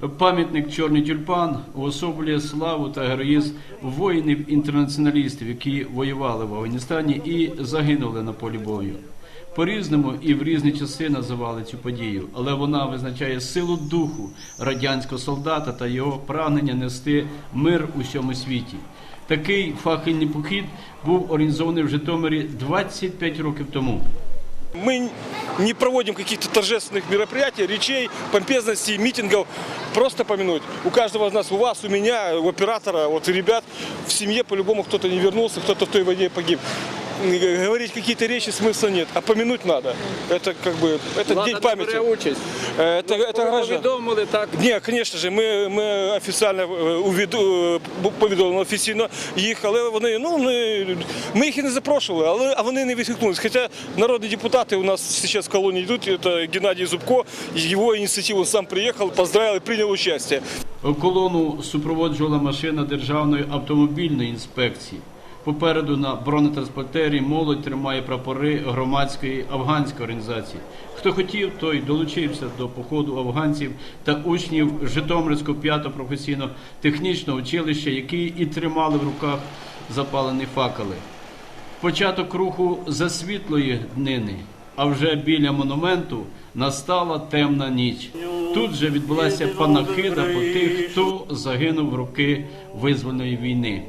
Пам'ятник Чорний тюльпан уособлює славу та героїзм воїнів-інтернаціоналістів, які воювали в Афганістані і загинули на полі бою. По-різному і в різні часи називали цю подію, але вона визначає силу духу радянського солдата та його прагнення нести мир у всьому світі. Такий фахельний похід був організований в Житомирі 25 років тому. Мы не проводим каких-то торжественных мероприятий, речей, помпезностей, митингов. Просто помянуть. У каждого из нас, у вас, у меня, у оператора, вот у ребят в семье по-любому кто-то не вернулся, кто-то в той войне погиб Говорить какие-то речи смысла нет, а помянуть надо. Это как бы, это день памяти. участь. Э, Это, это граждан. Повідомили так. Ні, звісно ж, ми, ми офіційно е, увіду- е, повідомили офіційно їх, але вони, ну, ми, ми їх і не запрошували, але а вони не відгукнулись. Хоча народні депутати у нас зараз в колонії йдуть, це Геннадій Зубко, його ініціативу сам приїхав, поздравив і прийняв участь. Колону супроводжувала машина Державної автомобільної інспекції. Попереду на бронетранспортері молодь тримає прапори громадської афганської організації. Хто хотів, той долучився до походу афганців та учнів Житомирського 5 професійно-технічного училища, які і тримали в руках запалені факели. Початок руху засвітлої днини, а вже біля монументу настала темна ніч. Тут же відбулася панахида по тих, хто загинув в роки визвольної війни.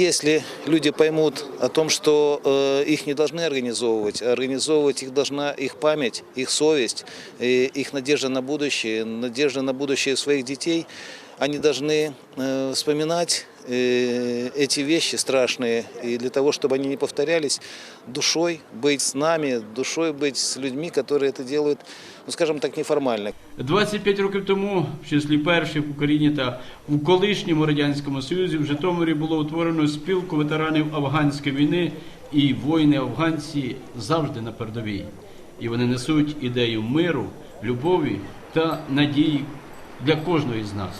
Если люди поймут о том, что э, их не должны организовывать, а организовывать их должна их память, их совесть, и их надежда на будущее, надежда на будущее своих детей, они должны э, вспоминать э, эти вещи страшные, и для того, чтобы они не повторялись, душой быть с нами, душой быть с людьми, которые это делают, ну скажем так, неформально. 25 років тому, в числі перших в Україні та в колишньому радянському союзі, в Житомирі було утворено спілку ветеранів афганської війни, і воїни афганці завжди на передовій. І вони несуть ідею миру, любові та надії для кожного із нас.